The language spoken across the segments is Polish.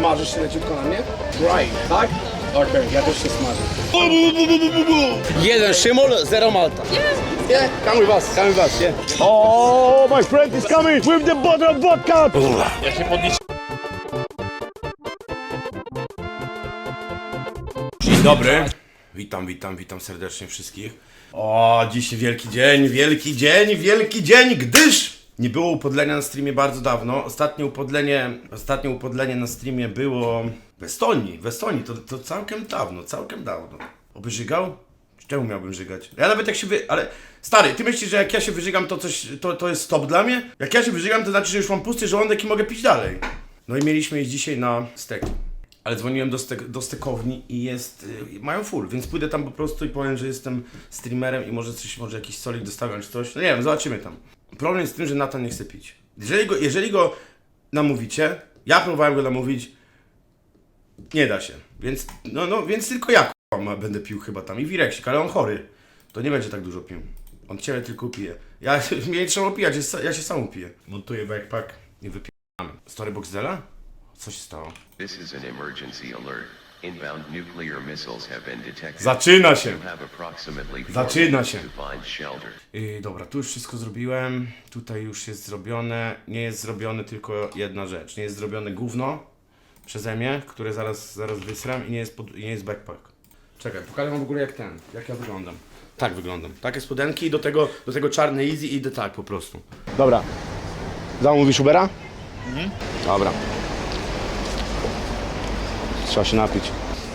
Smażysz się leciutko na mnie? Right, tak? Okej, ja też się smażę. 1 Szymul, 0 Malta. Yeah, come with us, come with us, yeah. Oh, my friend is coming with the bottle of vodka. Dzień dobry. Witam, witam, witam serdecznie wszystkich. O, dziś wielki dzień, wielki dzień, wielki dzień, gdyż nie było upodlenia na streamie bardzo dawno. Ostatnie upodlenie, ostatnie upodlenie na streamie było w Estonii. W Estonii to, to całkiem dawno, całkiem dawno. Oby żygał? Czemu miałbym żygać? Ja nawet jak się wy... Ale stary, ty myślisz, że jak ja się wyżygam, to coś, to, to jest stop dla mnie? Jak ja się wyżygam, to znaczy, że już mam pusty żołądek i mogę pić dalej. No i mieliśmy iść dzisiaj na stek. Ale dzwoniłem do, stek, do stekowni i jest, y, mają full, więc pójdę tam po prostu i powiem, że jestem streamerem i może coś, może jakiś solik dostawiam czy coś. No nie wiem, zobaczymy tam. Problem jest w tym, że Nathan nie chce pić. Jeżeli go, jeżeli go namówicie, ja próbowałem go namówić, nie da się. Więc, no, no, więc tylko ja będę pił chyba tam i Wireksik, ale on chory. To nie będzie tak dużo pił. On ciebie tylko pije. Ja mnie nie trzeba opijać, ja się- sam upiję. Montuję backpack i wypijamy. Storybox Dela? Co się stało? This is an emergency alert. Inbound nuclear missiles have been detected. Zaczyna się! You have approximately four Zaczyna minutes się. to find shelter. Yy, dobra, tu już wszystko zrobiłem. Tutaj już jest zrobione. Nie jest zrobione tylko jedna rzecz. Nie jest zrobione gówno przeze mnie, które zaraz, zaraz wysram i nie jest, pod, i nie jest backpack. Czekaj, pokażę wam w ogóle jak ten, jak ja wyglądam. Tak wyglądam. Takie spodenki i do tego, do tego czarny easy i idę tak po prostu. Dobra. Zamówisz Ubera? Dobra. Trzeba się napić.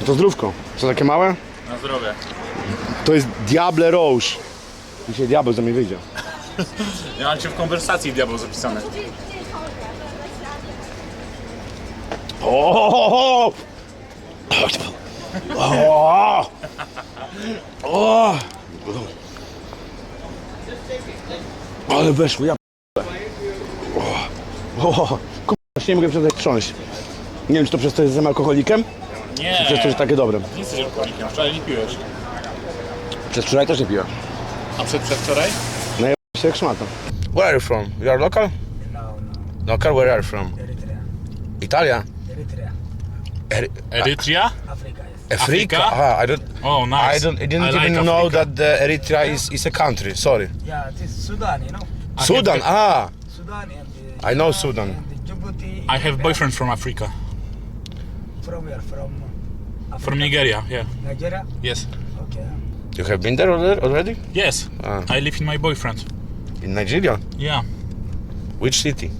No to zdrówko. Co takie małe? Na zdrowie. To jest Diable Rouge. Dzisiaj diabeł za mnie wyjdzie. Ja mam cię w konwersacji diabeł zapisane. O! O! O! Ale weszło, ja p- O! O! Kurwa, nie mogę przestać trząść. Nie wiem, czy to przez to, że jestem alkoholikiem? Nie, Przez to, że takie dobre. nie jesteś alkoholikiem, wczoraj nie piłeś. Przez wczoraj też nie piłem. A przed przedwczoraj? No ja się jak szmata. Where are you from? You are local? No, no. Local, where are you from? Eritrea. Italia? Eritrea. Er, Erytria? Africa, yes. Africa? Africa? Ah, I don't... Oh, nice. I don't. I didn't I like even know Africa. that the Eritrea is, is a country. Sorry. Yeah, this is Sudan, you know. Sudan. Ah, Sudan and the, I know Sudan. and the Djibouti. I have boyfriend from Africa. From where? From Africa? From Nigeria, yeah. Nigeria? Yes. Okay. you have been there alre- already? Yes. Ah. I live in my boyfriend. In Nigeria? Yeah. Which city?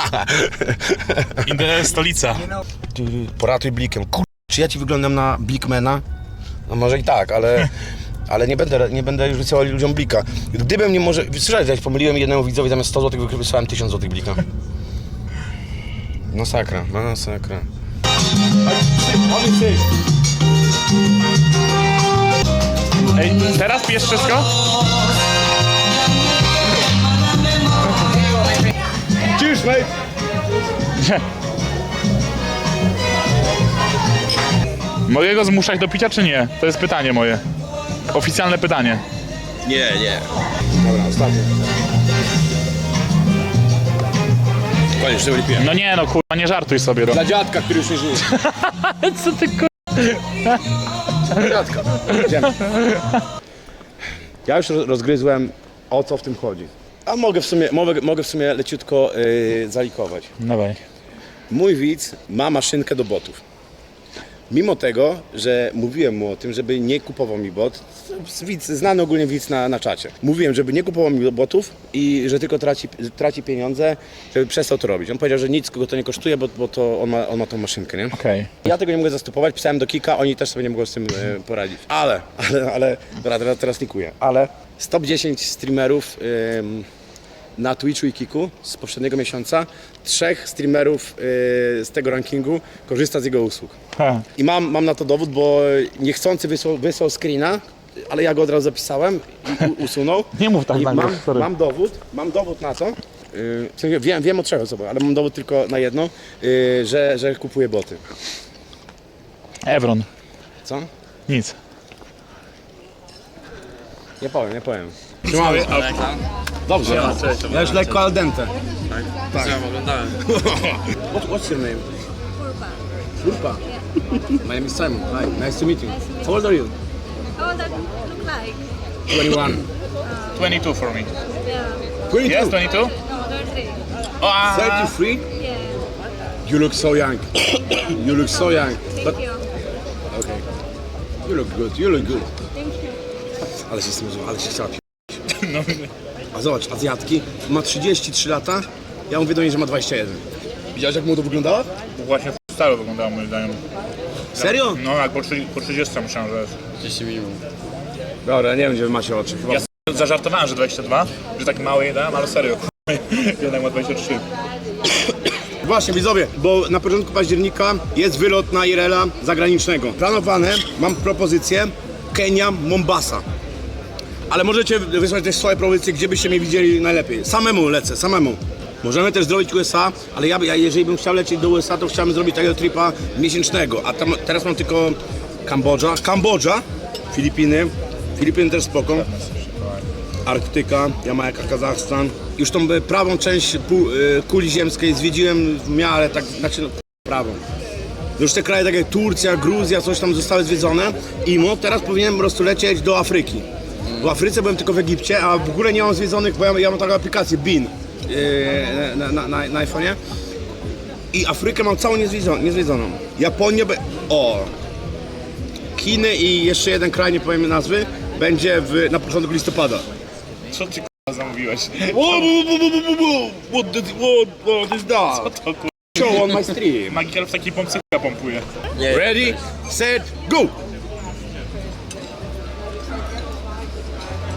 In the stolica. You know, Poratuj blikiem. Kur... Czy ja ci wyglądam na blikmana? No może i tak, ale... Ale nie będę, nie będę już wysyłał ludziom blika. Gdybym nie może... Słyszałeś, że ja pomyliłem jednemu widzowi zamiast 100 zł wysłałem 1000 zł blika. Masakra, masakra. Ej, teraz pijesz wszystko? Cheers, mate! Mogę go zmuszać do picia, czy nie? To jest pytanie moje. Oficjalne pytanie. Nie, nie. Dobra, ostatnie. Że. No nie no, kurwa, nie żartuj sobie. No. Dla dziadka, który już nie żyje. Co ty kurwa? Dziadka. Idziemy. Ja już roz- rozgryzłem o co w tym chodzi. A mogę w sumie, mogę, mogę w sumie leciutko yy, zalikować. Dawaj. Mój widz ma maszynkę do botów. Mimo tego, że mówiłem mu o tym, żeby nie kupował mi bot, widz, znany ogólnie widz na, na czacie. Mówiłem, żeby nie kupował mi botów i że tylko traci, traci pieniądze, żeby przestał to robić. On powiedział, że nic go to nie kosztuje, bo, bo to on ma, on ma tą maszynkę, nie? Okej. Ja tego nie mogę zastopować, pisałem do Kika, oni też sobie nie mogą z tym e, poradzić. Ale, ale, ale, dobra, teraz, teraz nikuję, ale stop 10 streamerów ym, na Twitchu i Kiku z poprzedniego miesiąca, trzech streamerów y, z tego rankingu korzysta z jego usług. Ha. I mam, mam na to dowód, bo niechcący wysłał, wysłał screena, ale ja go od razu zapisałem i u, usunął. Nie mów tak I na mam, sorry. mam dowód, mam dowód na to, yy, w sensie wiem, wiem o trzech osobach, ale mam dowód tylko na jedno, yy, że, że kupuję boty. Evron. Co? Nic. Nie powiem, nie powiem. Siemano. Dobrze. cześć. Ja już lekko al dente. Tak. Ja oglądałem. What, what's your name? Furpa. My name is Simon. Hi, nice to meet you. How old are you? How does it look like? 21. 22 for me. Yeah. 22? Yes, 22? No, they're. Ah, 33? Yeah. You look so young. you look so young. Thank But you. okay. You look good. You look good. Thank you. Ale się smurzył, ale się chciała pi- no, A zobacz, Azjatki, ma 33 lata, ja mówię do niej, że ma 21. Widziałeś jak młodo wyglądała? właśnie staro wyglądało moim zdaniem. Serio? No jak po, 30 po 30 myślałem, że jest. 30 minimum. Dobra, nie wiem gdzie wy macie oczy. Chyba... Ja zażartowałem, że 22, że taki mały jej dałem, ale serio. Jednak ma 23. Właśnie widzowie, bo na początku października jest wylot na Irela zagranicznego. Planowane, mam propozycję Kenia, Mombasa. Ale możecie wysłać też swoje propozycje, gdzie byście mnie widzieli najlepiej. Samemu lecę, samemu. Możemy też zrobić USA, ale ja, ja jeżeli bym chciał lecieć do USA, to chciałbym zrobić takiego tripa miesięcznego. A tam, teraz mam tylko Kambodża, Kambodża, Filipiny, Filipiny też spoko. Arktyka, Jamajka, Kazachstan. Już tą prawą część e, kuli ziemskiej zwiedziłem w miarę tak, znaczy no, prawą. Już te kraje takie jak Turcja, Gruzja, coś tam zostały zwiedzone. I mo, teraz powinienem po prostu lecieć do Afryki. W Afryce byłem tylko w Egipcie, a w ogóle nie mam zwiedzonych, bo ja, ja mam taką aplikację BIN yy, na, na, na, na iPhone'ie. I Afrykę mam całą niezwiedzoną. niezwiedzoną. Japonię, be... o! Chiny i jeszcze jeden kraj, nie powiem nazwy, będzie w, na początku listopada. Co ty k***a zamówiłeś? What, did, what, what is that? To k***a. Show on my stream. Magikel w takiej pompce k***a pompuje. Ready, set, go!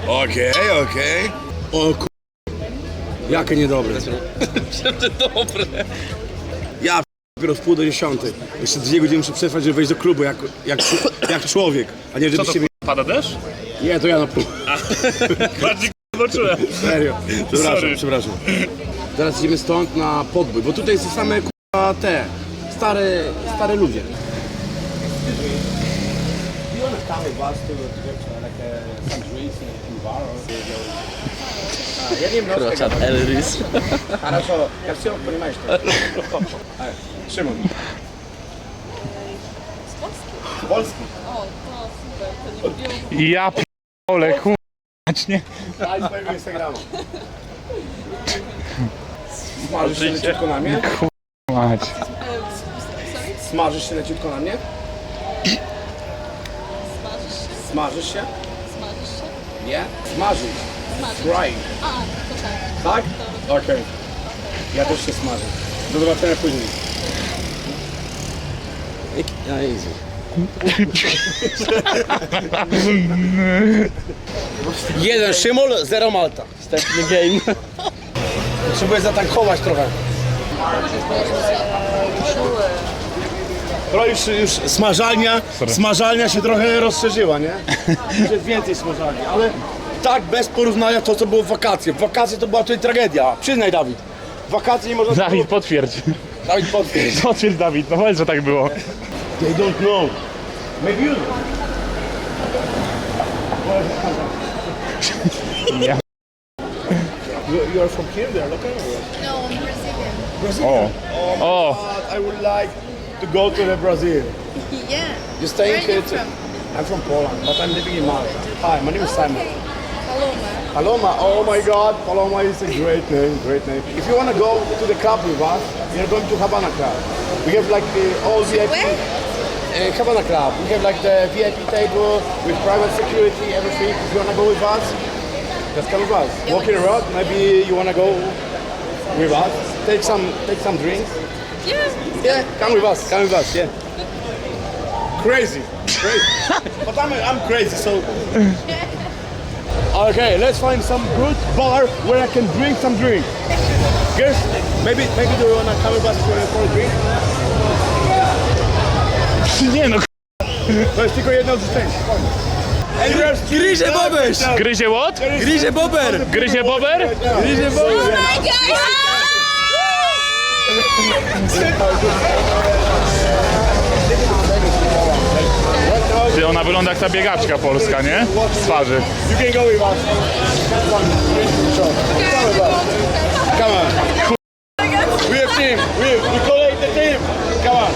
Okej, okej. O ku... Jakie niedobre. Dobre. Ja p- dopiero w pół do dziesiątej. Jeszcze dwie godziny muszę przetrwać, żeby wejść do klubu jak, jak, jak człowiek, a nie Co to mnie... k***a, pada deszcz? Nie, to ja na pół. Bardziej zobaczyłem. Serio. Przepraszam, Sorry. przepraszam. Teraz idziemy stąd na podbój, bo tutaj są same k***a te stare, stare ludzie. Ja nie wiem, Krochat Elris. Хорошо, я все понимаю, что... Szymon. Z Polski? Ja p***ole, k***a, nie? Daj swojego Instagrama. Smażysz się leciutko na mnie? Mać. Smażysz się leciutko na mnie? Smażysz się? Nie? Smażyć. Frying. Tak? Okej. Ja też się smażę. Do zobaczenia później. Ja Jezu. Jeden Szymol, zero Malta. Wstępny game. Potrzebuję zatankować trochę. To już, już smażalnia, smażalnia się trochę rozszerzyła, nie? Już jest więcej smażalni, ale tak bez porównania to, co było w wakacje. W wakacje to była tutaj tragedia. Przyznaj, Dawid. W wakacje nie można... Dawid, potwierdź. Dawid potwierdź. Potwierdź, Dawid, no powiedz, że tak było. They don't know. Maybe you know. Ja. You, you are from here, they are local? No, I'm Brazilian. O. O. But I would like to go to the Brazil. Yeah. You are you from? I'm from Poland, but I'm living in Malta. Hi, my name is Simon. Okay. Paloma. Paloma, oh my god, Paloma is a great name, great name. If you want to go to the club with us, we are going to Havana Club. We have like the all VIP. Where? Uh, Havana Club. We have like the VIP table with private security, everything. If you want to go with us, just come with us. Walking around, maybe you want to go with us. Take some, take some drinks. Yeah. Yeah, come with us, come with us, yeah. Crazy, crazy. but I'm, I'm crazy, so. Okay, let's find some good bar where I can drink some drink. Girls, maybe, maybe do you wanna come with us for, for a drink? Nie no, To jest tylko jedno życzenie. Gryzie Bobeś! gryzie what? Gryzie Bober! Gryzie bober? Gryzie Bober! Oh my god! Ty ona wygląda jak ta biegaczka polska, nie? Z twarzy. You can go with us. Come on. We have team. We have, we collect the team. Come on.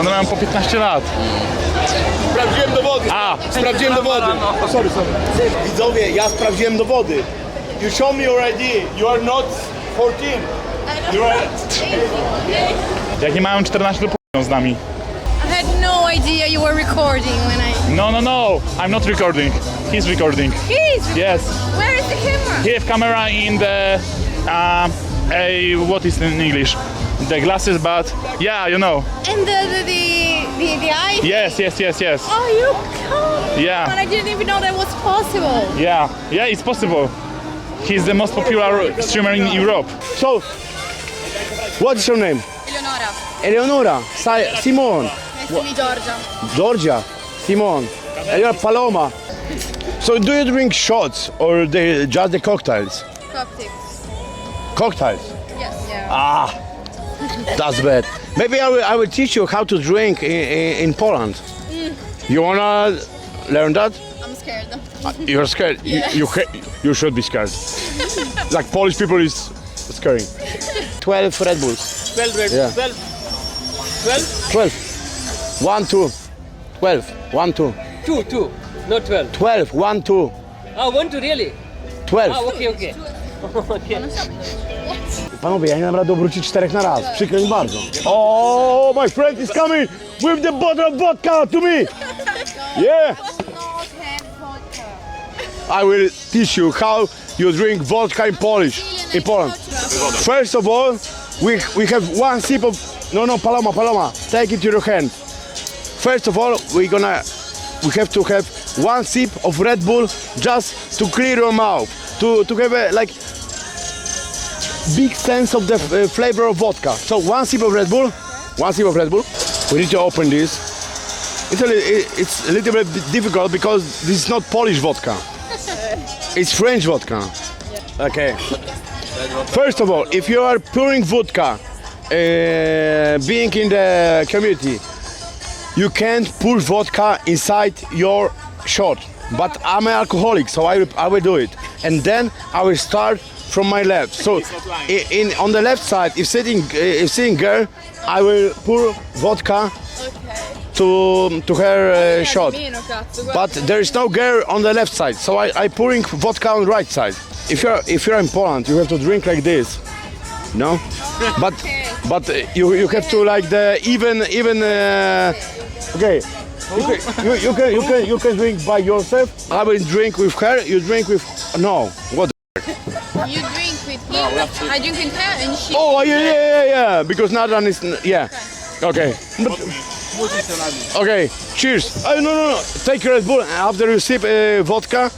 One mają po 15 lat. Sprawdziłem dowody. A, Sprawdziłem dowody. Oh, sorry, sorry. Widzowie, ja sprawdziłem dowody. You show me your ID. You are not 14. Jak nie mają 14 to z nami. I had no idea you were recording when I. No, no, no. I'm not recording. He's recording. Please! Yes. Where is the camera? He have camera in the uh, a what is in English? The glasses, but yeah, you know. And the the the the, the eye. Yes, yes, yes, yes. Oh, you come! Yeah. And I didn't even know that was possible. Yeah, yeah, it's possible. He's the most popular streamer in Europe. So, what's your name? Eleonora. Eleonora. Si- Simon. Nice to meet Georgia. Georgia. Simon. And you're Paloma. So, do you drink shots or the, just the cocktails? Cocktails. Cocktails. Yes. Yeah. Ah, that's bad. Maybe I will, I will teach you how to drink in, in, in Poland. Mm. You wanna learn that? I'm scared. Uh, you're scared. You, you, you should be scared. like Polish people is scary. 12 Red Bulls. 12 red. Yeah. 12. 12? 12. 1, 2. 12. 1, 2. 2, 2. Not 12. 12. 1, 2. Ah, 1 to really? 12. Ah, okay, okay. okay. Panowie, ja nie dam rady obrócić czterech na raz. Przykro mi bardzo. Oh, my friend is coming with the bottle of vodka to me. Yeah. I will teach you how you drink vodka in Polish, in Poland. First of all, we, we have one sip of, no, no, Paloma, Paloma, take it to your hand. First of all, we're gonna, we have to have one sip of Red Bull just to clear your mouth, to, to have a, like, big sense of the uh, flavor of vodka. So one sip of Red Bull, one sip of Red Bull. We need to open this. It's a, li- it's a little bit difficult because this is not Polish vodka. It's French vodka. Okay. First of all, if you are pouring vodka, uh, being in the community, you can't pour vodka inside your shot. But I'm an alcoholic, so I will, I will do it. And then I will start from my left. So i- in on the left side, if sitting if sitting girl, I will pour vodka to to her uh, shot. But there is no girl on the left side, so I, I pouring vodka on the right side. If you're if you're in Poland, you have to drink like this, no? But but uh, you you have to like the even even uh, okay. You can, you, you can you can you can drink by yourself. I will drink with her. You drink with no. What? You drink with him. I drink with her, and she. Oh yeah yeah yeah yeah. Because Nathan is yeah. Okay. But, okay. Cheers. Oh, no no no. Take your Red Bull after you sip uh, vodka.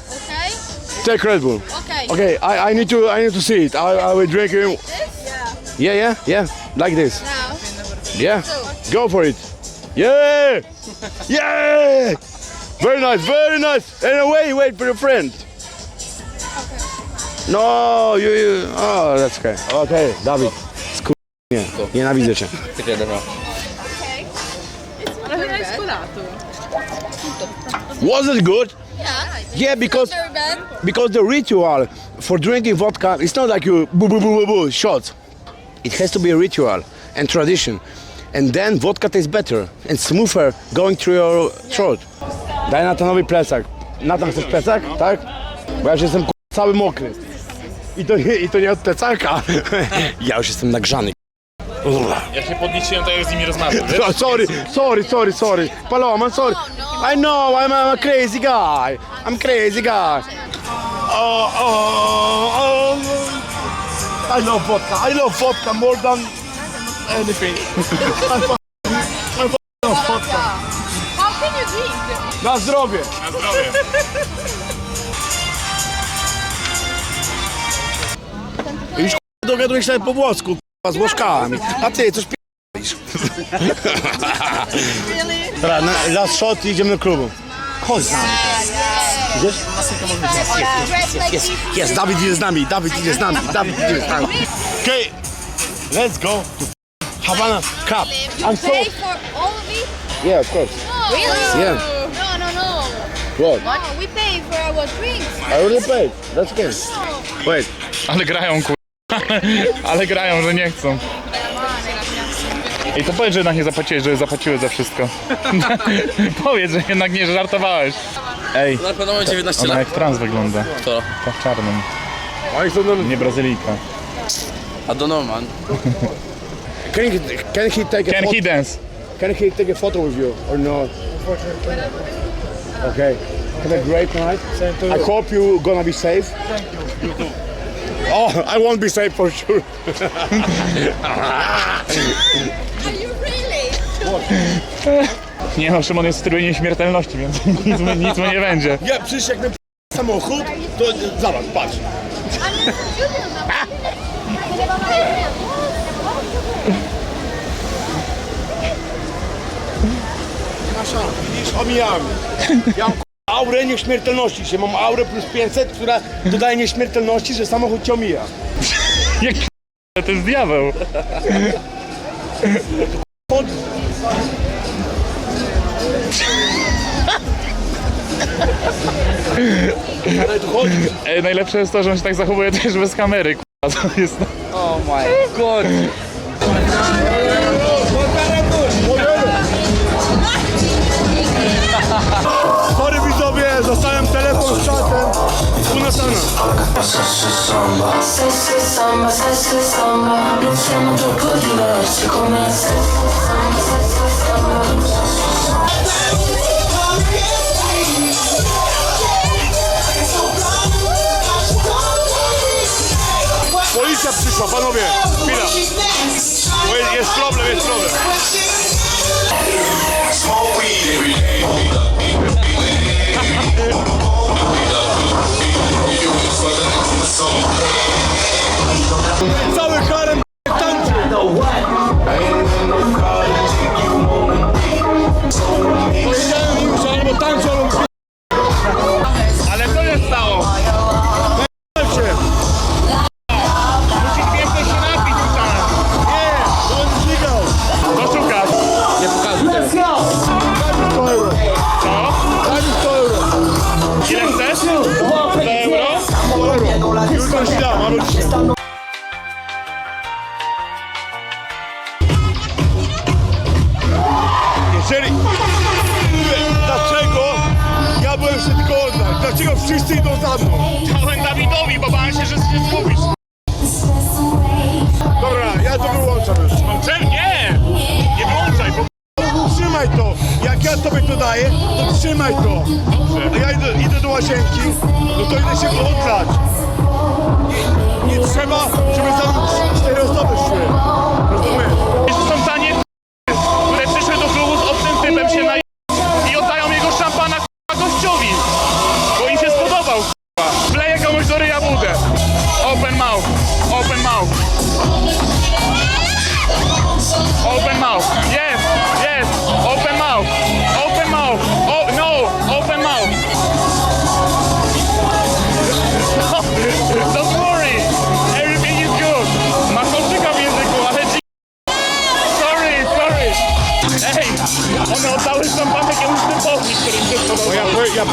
Okay. Take Red Bull. Okay. Okay, I, I need to I need to see it. I, I will drink it. Yeah, yeah, yeah. Like this. Now. Yeah. Go for it. Yeah! Yeah! Very nice, very nice. And wait, wait for your friend. No, you, you Oh, that's okay. Okay, Dawid. Sku... Nie, nienawidzę cię. Was it good? Yeah. Yeah, because because the ritual for drinking vodka it's not like you boo boo boo boo boo shots. It has to be a ritual and tradition. And then vodka tastes better and smoother going through your throat. Daj Natanowi plecak. Natan chcesz plecak? Tak? Bo ja już jestem cały mokry. I to, nie, I to nie od plecaka. Ja już jestem nagrzany. Ja się podliczyłem, to jak z nimi rozmawiam, wiesz? Oh, sorry, sorry, sorry, sorry. Paloma, sorry. I know, I'm, I'm a crazy guy. I'm crazy guy. Oh, oh, oh. I love vodka. I love vodka more than anything. I f- I f- love vodka. How can you drink? Na zdrowie. Na zdrowie. Dogaduję się po włosku, z łożkami. A ty coś p***isz. Dobra, na, last shot i idziemy do klubu. Chodź z nami. Idziesz? Jest, jest, Dawid idzie z nami, Dawid idzie z nami, Dawid idzie z nami. Okay, let's go to Havana Cup. You I'm so, pay for all of it? Yeah, of course. Really? Yeah. No, no, no. What? No, we pay for our drinks. I already paid. That's okay. Wait. Ale grają kur... Ale grają, że nie chcą. I to powiedz, że jednak nie zapłaciłeś, że zapłaciłeś za wszystko. powiedz, że jednak nie żartowałeś. Ej, Na pewno mam 19 ona lat. jak trans wygląda. Kto? Ta w czarnym. Nie Brazylijka. Know, man. Can he, can he take a Can photo? he dance? Can he take a photo with you or no? Okay. Have a great night. I hope you gonna be safe. Thank you. Oh, I won't be safe for sure. Are you really? Nie no, Szymon jest w trybie nieśmiertelności, więc nic, mu- nic mu nie będzie. Ja przecież jak na samochód, to zobacz, patrz. Nasza, widzisz, omijamy. Ja mam aurę nieśmiertelności. Się mam aurę plus 500, która dodaje nieśmiertelności, że samochód cię omija. Jak to jest diabeł. Pod... Ale tu chodzi. Ej, najlepsze jest to, że on się tak zachowuje też bez kamery, k***a, to jest... Oh my god. Północna. Sessi samba, sessi samba, non siamo troppo diversi come sessi samba, sessi samba. Policja przyszła, panowie. Chwila. Bo jest problem, dam, albo dzisiaj. Jeżeli... Dlaczego ja byłem szybko oddać? Dlaczego wszyscy idą za mną? Dałem Dawidowi, bo bałem się, że się zgubisz. Dobra, ja to wyłączam już. Czemu? Nie! Nie wyłączaj, bo... Trzymaj to. Jak ja tobie to daję, to trzymaj to. A ja idę, idę do łazienki, no to idę się odlać. Nie, trzeba, żeby za mną cztery osoby szły. Rozumiesz?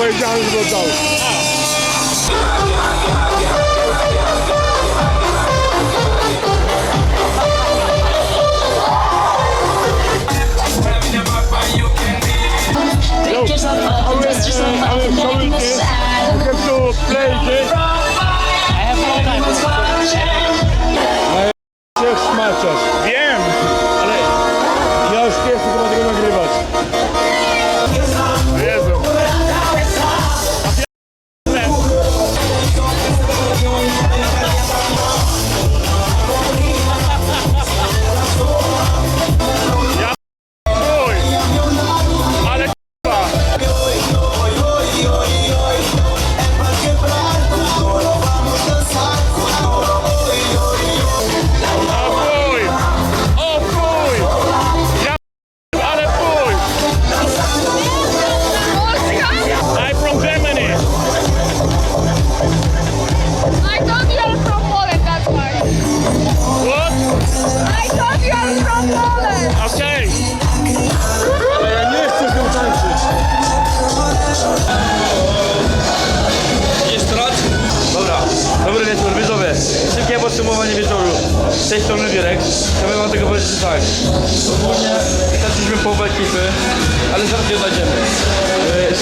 Spodobał. ja, powie- ja powiedziałem,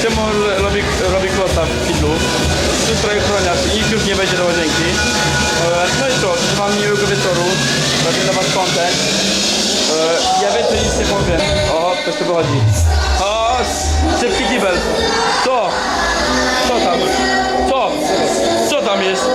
Szymon robi, robi klosa w kiblu. Tu trochę ochroniarz i nikt już nie wejdzie do łazienki. Yy, No i co, życzę miłego wieczoru. Robię dla was content. Yy, Ja więcej nic nie powiem. O, ktoś tu wychodzi. O, szybki kibel. Co? Co tam? Co? Co tam jest?